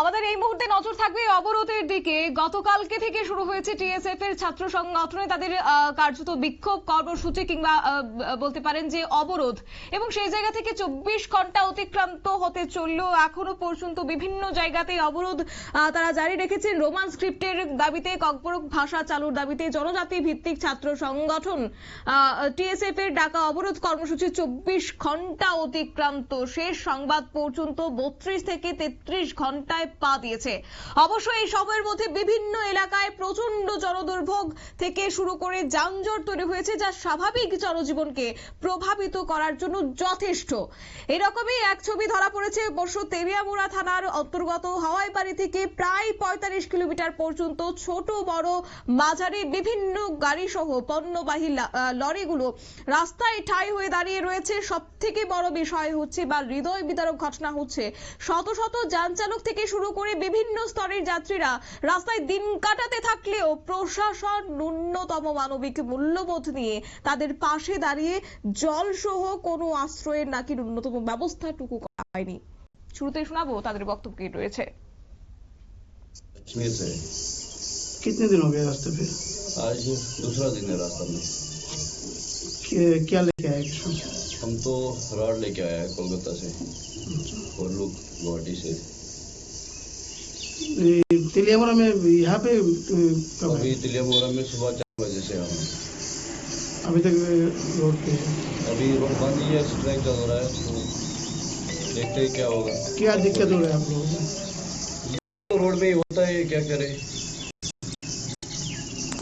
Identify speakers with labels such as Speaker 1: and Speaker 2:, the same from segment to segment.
Speaker 1: আমাদের এই মুহূর্তে নজর থাকবে অবরোধের দিকে। গতকালকে থেকে শুরু হয়েছে টিএসএফ এর ছাত্র সংগঠনে তাদের কার্যত বিক্ষোভ কর্মসূচি কিংবা বলতে পারেন যে অবরোধ। এবং সেই জায়গা থেকে চব্বিশ ঘণ্টা অতিক্রান্ত হতে চললেও এখনও পর্যন্ত বিভিন্ন জায়গাতে অবরোধ তারা জারি রেখেছেন। রোমান স্ক্রিপ্টের দাবিতে ককবরক ভাষা চালুর দাবিতে জনজাতি ভিত্তিক ছাত্র সংগঠন টিএসএফ এর ডাকা অবরোধ কর্মসূচি চব্বিশ ঘণ্টা অতিক্রান্ত। শেষ সংবাদ পর্যন্ত বত্রিশ থেকে তেত্রিশ ঘন্টায় পা দিয়েছে। অবশ্য এই সময়ের মধ্যে বিভিন্ন এলাকায় প্রচণ্ড জনদুর্ভোগ থেকে শুরু করে যানজট তৈরি হয়েছে, যা স্বাভাবিক জনজীবনকে প্রভাবিত করার জন্য যথেষ্ট। এরকমই এক ছবি ধরা পড়েছে অবশ্য তেলিয়ামুড়া থানার অন্তর্গত হাওয়াই বাড়ি থেকে প্রায় পঁয়তাল্লিশ কিলোমিটার পর্যন্ত ছোট, বড়, মাঝারি বিভিন্ন গাড়ি সহ পণ্যবাহী লরিগুলো রাস্তায় ঠাই হয়ে দাঁড়িয়ে রয়েছে। সব থেকে বড় বিষয় হচ্ছে বা হৃদয় বিদারক ঘটনা হচ্ছে শত শত যান চালক থেকে শুরু করে বিভিন্ন স্তরের যাত্রীরা রাস্তায় দিন কাটাতে থাকলেও প্রশাসন ন্যূনতম মানবিক মূল্যবোধ নিয়ে তাদের পাশে দাঁড়িয়ে জল সহ কোনো আশ্রয়ের নাকি ন্যূনতম ব্যবস্থাটুকু করা হয়নি শুরুতে শোনাবো তাদের বক্তব্য কি রয়েছে
Speaker 2: कश्मीर से
Speaker 3: कितने दिन हो गए रास्ते पे
Speaker 2: आज दूसरा दिन है रास्ता में
Speaker 3: क्या- क्या लेके आए किस्म?
Speaker 2: हम तो रॉड लेके आए हैं कोलकाता से और लोग गुवाहाटी से
Speaker 3: ये तेलियामुरा में यहाँ पे कब
Speaker 2: अभी तिलियामोरा में सुबह चार बजे से हम।
Speaker 3: अभी तक रोड पे
Speaker 2: अभी रोड बंद ही है स्ट्राइक चल रहा है तो देखते हैं क्या होगा।
Speaker 3: क्या दिक्कत हो रहा है आप लोगों को?
Speaker 2: तो रोड में ही होता है क्या करे?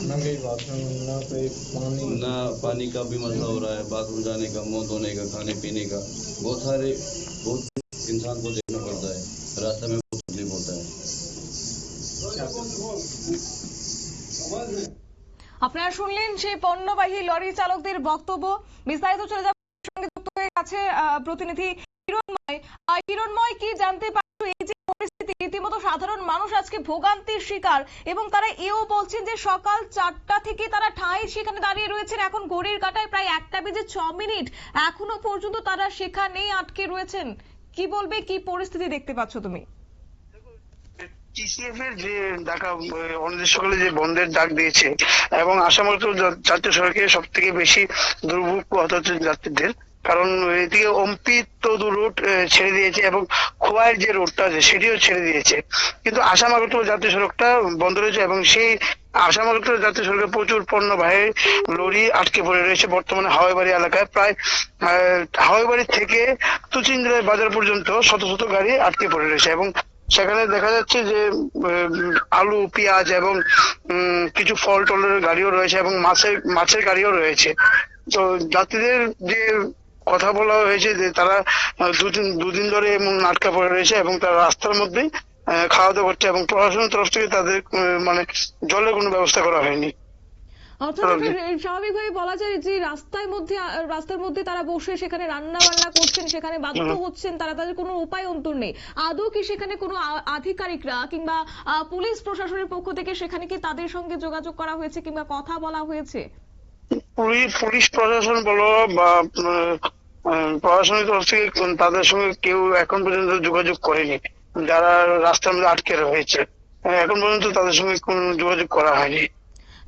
Speaker 4: ना कोई बाथरूम ना कोई पानी।
Speaker 2: ना पानी का भी मसला हो रहा है बाथरूम जाने का मुँह धोने का खाने पीने का। बहुत सारे बहुत इंसान को देखना पड़ता है रास्ते में बहुत तकलीफ़ होता है।
Speaker 1: আপনারা শুনলেন সেই পণ্যবাহী লরি চালকদের বক্তব্য। বিস্তারিত চলে যাবে সঙ্গে যুক্ত হয়ে। প্রতিনিধি হিরণময়। হিরণময়, কি জানতে পারছ? এই যে পরিস্থিতি, রীতিমতো সাধারণ মানুষ আজকে ভোগান্তির শিকার এবং তারা এও বলছেন যে সকাল চারটা থেকে তারা ঠাই সেখানে দাঁড়িয়ে রয়েছেন। এখন ঘড়ির কাটায় প্রায় একটা বেজে ছ মিনিট। এখনও পর্যন্ত তারা সেখানেই আটকে রয়েছেন। কি বলবে, কি পরিস্থিতি দেখতে পাচ্ছ তুমি?
Speaker 5: টিসিএফ এর যে ডাকা অনির্দিষ্টকালে যে বন্ধের ডাক দিয়েছে, এবং আসামত জাতীয় সড়কে সব থেকে বেশি দুর্ভোগ পোহাতে হচ্ছে যাত্রীদের, কারণ এদিকে অম্পি তদু রুট ছেড়ে দিয়েছে এবং খোয়াইয়ের যে রোডটা আছে সেটিও ছেড়ে দিয়েছে। কিন্তু আসাম আগরতলা জাতীয় সড়কটা বন্ধ রয়েছে এবং সেই আসাম আগরতলা জাতীয় সড়কে প্রচুর পণ্য পণ্যবাহী লরি আটকে পড়ে রয়েছে বর্তমানে হাওয়াইবাড়ি এলাকায়। প্রায় হাওয়াইবাড়ি থেকে তুচিন্দ্রা বাজার পর্যন্ত শত শত গাড়ি আটকে পড়ে রয়েছে এবং সেখানে দেখা যাচ্ছে যে আলু পেঁয়াজ এবং কিছু ফল টলের গাড়িও রয়েছে এবং মাছের মাছের গাড়িও রয়েছে। তো যাত্রীদের যে কথা বলা হয়েছে যে তারা দুদিন দুদিন ধরে এমন আটকা পড়ে রয়েছে এবং তারা রাস্তার মধ্যেই আহ, খাওয়া দাওয়া করছে এবং প্রশাসনের তরফ থেকে তাদের মানে জলের কোনো ব্যবস্থা করা হয়নি।
Speaker 1: অর্থাৎ স্বাভাবিকভাবে বলা যায় যে রাস্তার মধ্যে রাস্তার মধ্যে তারা বসে সেখানে রান্না বান্না করছেন সেখানে বাধ্য হচ্ছেন তারা তাদের কোনো উপায় অন্তর নেই। আদৌ কি সেখানে কোনো আধিকারিকরা কিংবা পুলিশ প্রশাসনের পক্ষ থেকে সেখানে কি তাদের সঙ্গে যোগাযোগ করা হয়েছে কিংবা কথা বলা হয়েছে?
Speaker 5: পুলিশ পুলিশ প্রশাসন বলো বা প্রশাসনের তরফ থেকে তাদের সঙ্গে কেউ এখন পর্যন্ত যোগাযোগ করেনি। যারা রাস্তার মধ্যে আটকে রয়েছে এখন পর্যন্ত তাদের সঙ্গে কোনো যোগাযোগ করা হয়নি।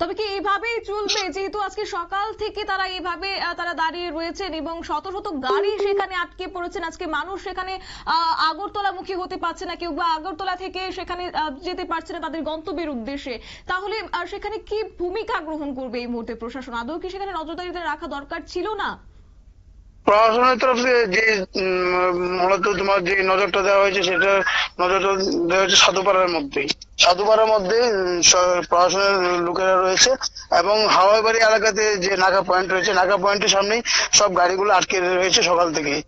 Speaker 1: তবে কি এইভাবেই চলবে? যেহেতু আজকে সকাল থেকে তারা এইভাবে তারা দাঁড়িয়ে রয়েছেন এবং শত শত গাড়ি সেখানে আটকে পড়েছেন। আজকে মানুষ সেখানে আহ, আগরতলামুখী হতে পারছে না কেউ বা আগরতলা থেকে সেখানে যেতে পারছে না তাদের গন্তব্যের উদ্দেশ্যে। তাহলে সেখানে কি ভূমিকা গ্রহণ করবে এই মুহূর্তে প্রশাসন? আদৌ কি সেখানে নজরদারিতে রাখা দরকার ছিল না?
Speaker 5: প্রশাসনের তরফ থেকে যে মূলত তোমার যে নজরটা দেওয়া হয়েছে, সেটা নজরটা দেওয়া হয়েছে সাধুপাড়ার মধ্যেই। সাধুপাড়ার মধ্যে প্রশাসনের লোকেরা রয়েছে এবং হাওয়াইবাড়ি এলাকাতে যে নাকা পয়েন্ট রয়েছে নাকা পয়েন্টের সামনেই সব গাড়িগুলো আটকে রয়েছে সকাল থেকেই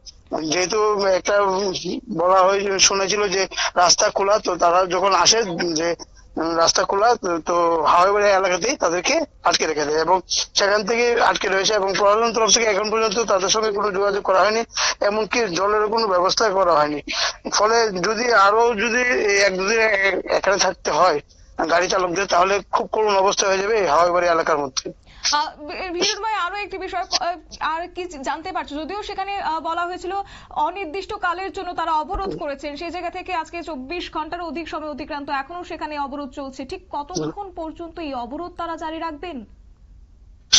Speaker 5: যেহেতু একটা বলা হয় শুনেছিল যে রাস্তা খোলা, তো তারা যখন আসে, যে রাস্তা খোলা, তো- হাওয়াইবাড়ি এলাকাতেই তাদেরকে আটকে রেখে দেয় এবং সেখান থেকে আটকে রয়েছে এবং প্রশাসন তরফ থেকে এখন পর্যন্ত তাদের সঙ্গে কোনো যোগাযোগ করা হয়নি, এমনকি জলের কোনো ব্যবস্থা করা হয়নি। ফলে যদি আরও যদি এক দুদিন এখানে থাকতে হয় গাড়ি চালকদের, তাহলে খুব করুণ অবস্থা হয়ে যাবে হাওয়াইবাড়ি এলাকার মধ্যে।
Speaker 1: হিরণময় আরও একটি বিষয় আর কি জানতে পারছ? যদিও সেখানে বলা হয়েছিল অনির্দিষ্ট কালের জন্য তারা অবরোধ করেছেন। সেই জায়গা থেকে আজকে চব্বিশ ঘণ্টার অধিক সময় অতিক্রান্ত। এখনও সেখানে অবরোধ চলছে। ঠিক কতক্ষণ পর্যন্ত এই অবরোধ তারা জারি রাখবেন?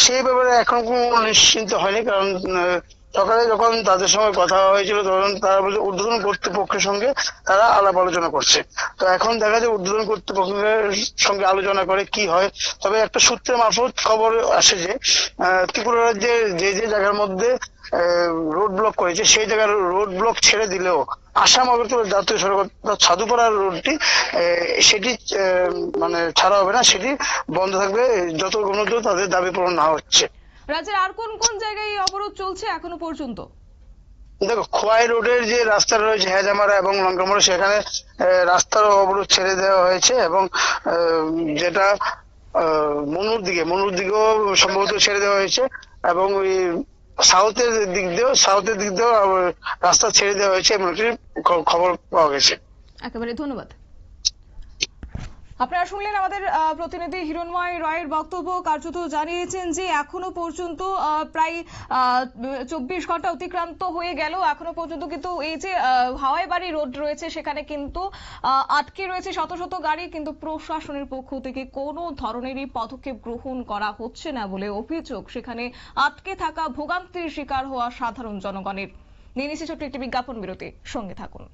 Speaker 5: সেই ব্যাপারে এখন নিশ্চিন্ত হয়নি, কারণ সকালে যখন তাদের সঙ্গে কথা হয়েছিল, তখন তারা বলছে ঊর্ধ্বতন কর্তৃপক্ষের সঙ্গে তারা আলাপ আলোচনা করছে। তো এখন দেখা যায় ঊর্ধ্বতন কর্তৃপক্ষের সঙ্গে আলোচনা করে কি হয়। তবে একটা সূত্রের মারফত খবর আসে যে ত্রিপুরা রাজ্যে যে যে জায়গার মধ্যে রোড ব্লক করেছে, সেই জায়গার রোড ব্লক ছেড়ে দিলেও আসাম, আগরতলা জাতীয় সড়ক সাধুপাড়ার রোডটি সেটি মানে ছাড়া হবে না, সেটি বন্ধ থাকবে, যত পর্যন্ত তাদের দাবি পূরণ না হচ্ছে।
Speaker 1: রাজ্যের আর কোন কোন জায়গায় এই অবরোধ চলছে এখনও পর্যন্ত?
Speaker 5: দেখো খোয়াই রোডের যে রাস্তা রয়েছে হেজামারা এবং লঙ্কামারা সেখানে রাস্তার অবরোধ ছেড়ে দেওয়া হয়েছে এবং যেটা মনুর দিকে মনুর দিকেও সম্ভবত ছেড়ে দেওয়া হয়েছে এবং ওই সাউথের দিক দিয়েও সাউথের দিক দিয়েও রাস্তা ছেড়ে দেওয়া হয়েছে এমন একটি খবর পাওয়া গেছে।
Speaker 1: একেবারে ধন্যবাদ। আপনারা শুনলেন আমাদের প্রতিনিধি হিরণময় রয়ের বক্তব্য। কার্যত জানিয়েছেন যে এখনও পর্যন্ত প্রায় চব্বিশ ঘণ্টা অতিক্রান্ত হয়ে গেল। এখনও পর্যন্ত কিন্তু এই যে হাওয়াই বাড়ি রোড রয়েছে, সেখানে কিন্তু আটকে রয়েছে শত শত গাড়ি। কিন্তু প্রশাসনের পক্ষ থেকে কোনো ধরনেরই পদক্ষেপ গ্রহণ করা হচ্ছে না বলে অভিযোগ। সেখানে আটকে থাকা ভোগান্তির শিকার হওয়া সাধারণ জনগণের। নিয়ে নিচ্ছে ছোট্ট একটি বিজ্ঞাপন বিরতি সঙ্গে থাকুন।